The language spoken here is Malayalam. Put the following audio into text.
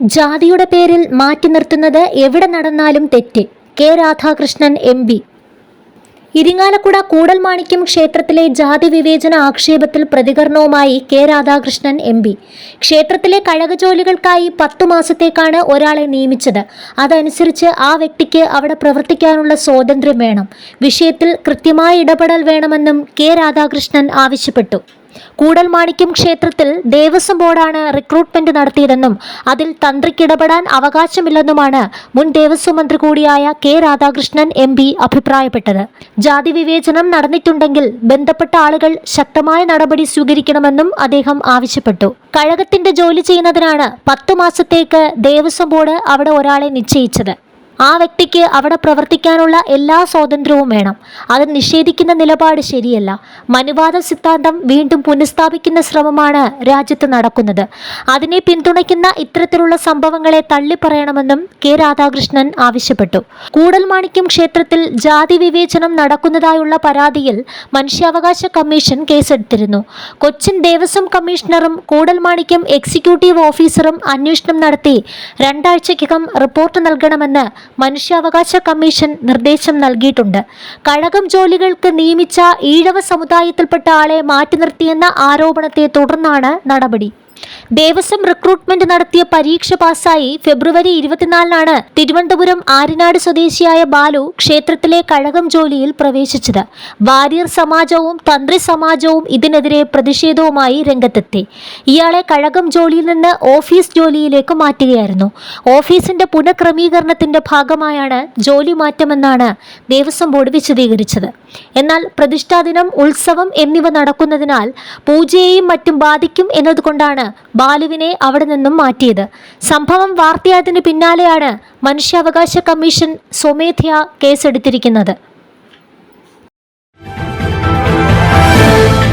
ജാതിയുടെ പേരിൽ മാറ്റി നിർത്തുന്നത് എവിടെ നടന്നാലും തെറ്റ്. K. Radhakrishnan M. P. Irinjalakuda Koodalmanikyam ക്ഷേത്രത്തിലെ ജാതി വിവേചന ആക്ഷേപത്തിൽ പ്രതികരണവുമായി കെ. രാധാകൃഷ്ണൻ എം. പി. ക്ഷേത്രത്തിലെ കഴകജോലികൾക്കായി പത്തു മാസത്തേക്കാണ് ഒരാളെ നിയമിച്ചത്. അതനുസരിച്ച് ആ വ്യക്തിക്ക് അവിടെ പ്രവർത്തിക്കാനുള്ള സ്വാതന്ത്ര്യം വേണം. വിഷയത്തിൽ കൃത്യമായ ഇടപെടൽ വേണമെന്നും കെ. രാധാകൃഷ്ണൻ ആവശ്യപ്പെട്ടു. കൂടൽമാണിക്യം ക്ഷേത്രത്തിൽ ദേവസ്വം ബോർഡാണ് റിക്രൂട്ട്മെന്റ് നടത്തിയതെന്നും അതിൽ തന്ത്രിക്ക് ഇടപെടാൻ അവകാശമില്ലെന്നുമാണ് മുൻ ദേവസ്വം മന്ത്രി കൂടിയായ കെ രാധാകൃഷ്ണൻ എം പി അഭിപ്രായപ്പെട്ടത്. ജാതി വിവേചനം നടന്നിട്ടുണ്ടെങ്കിൽ ബന്ധപ്പെട്ട ആളുകൾ ശക്തമായ നടപടി സ്വീകരിക്കണമെന്നും അദ്ദേഹം ആവശ്യപ്പെട്ടു. കഴകത്തിന്റെ ജോലി ചെയ്യുന്നതിനാണ് പത്തു മാസത്തേക്ക് ദേവസ്വം ബോർഡ് അവിടെ ഒരാളെ നിശ്ചയിച്ചത്. ആ വ്യക്തിക്ക് അവിടെ പ്രവർത്തിക്കാനുള്ള എല്ലാ സ്വാതന്ത്ര്യവും വേണം. അത് നിഷേധിക്കുന്ന നിലപാട് ശരിയല്ല. മനുവാദ സിദ്ധാന്തം വീണ്ടും പുനഃസ്ഥാപിക്കുന്ന ശ്രമമാണ് രാജ്യത്ത് നടക്കുന്നത്. അതിനെ പിന്തുണയ്ക്കുന്ന ഇത്തരത്തിലുള്ള സംഭവങ്ങളെ തള്ളിപ്പറയണമെന്നും കെ രാധാകൃഷ്ണൻ ആവശ്യപ്പെട്ടു. കൂടൽമാണിക്യം ക്ഷേത്രത്തിൽ ജാതി വിവേചനം നടക്കുന്നതായുള്ള പരാതിയിൽ മനുഷ്യാവകാശ കമ്മീഷൻ കേസെടുത്തിരുന്നു. കൊച്ചിൻ ദേവസ്വം കമ്മീഷണറും കൂടൽമാണിക്യം എക്സിക്യൂട്ടീവ് ഓഫീസറും അന്വേഷണം നടത്തി രണ്ടാഴ്ചയ്ക്കകം റിപ്പോർട്ട് നൽകണമെന്ന് മനുഷ്യാവകാശ കമ്മീഷൻ നിർദ്ദേശം നൽകിയിട്ടുണ്ട്. കഴകം ജോലികൾക്ക് നിയമിച്ച ഈഴവ സമുദായത്തിൽപ്പെട്ട ആളെ മാറ്റി നിർത്തിയെന്ന ആരോപണത്തെ തുടർന്നാണ് നടപടി. ദേവസ്വം റിക്രൂട്ട്മെന്റ് നടത്തിയ പരീക്ഷ പാസ്സായി ഫെബ്രുവരി ഇരുപത്തിനാലിനാണ് തിരുവനന്തപുരം ആര്യനാട് സ്വദേശിയായ ബാലു ക്ഷേത്രത്തിലെ കഴകം ജോലിയിൽ പ്രവേശിച്ചത്. വാര്യർ സമാജവും തന്ത്രി സമാജവും ഇതിനെതിരെ പ്രതിഷേധവുമായി രംഗത്തെത്തി. ഇയാളെ കഴകം ജോലിയിൽ നിന്ന് ഓഫീസ് ജോലിയിലേക്ക് മാറ്റുകയായിരുന്നു. ഓഫീസിന്റെ പുനഃക്രമീകരണത്തിന്റെ ഭാഗമായാണ് ജോലി മാറ്റമെന്നാണ് ദേവസ്വം ബോർഡ് വിശദീകരിച്ചത്. എന്നാൽ പ്രതിഷ്ഠാദിനം ഉത്സവം എന്നിവ നടക്കുന്നതിനാൽ പൂജയെയും മറ്റും ബാധിക്കും എന്നതുകൊണ്ടാണ് ബാലുവിനെ അവിടെ നിന്നും മാറ്റിയത്. സംഭവം വാർത്തയായതിനു പിന്നാലെയാണ് മനുഷ്യാവകാശ കമ്മീഷൻ സ്വമേധയാ കേസെടുത്തിരിക്കുന്നത്.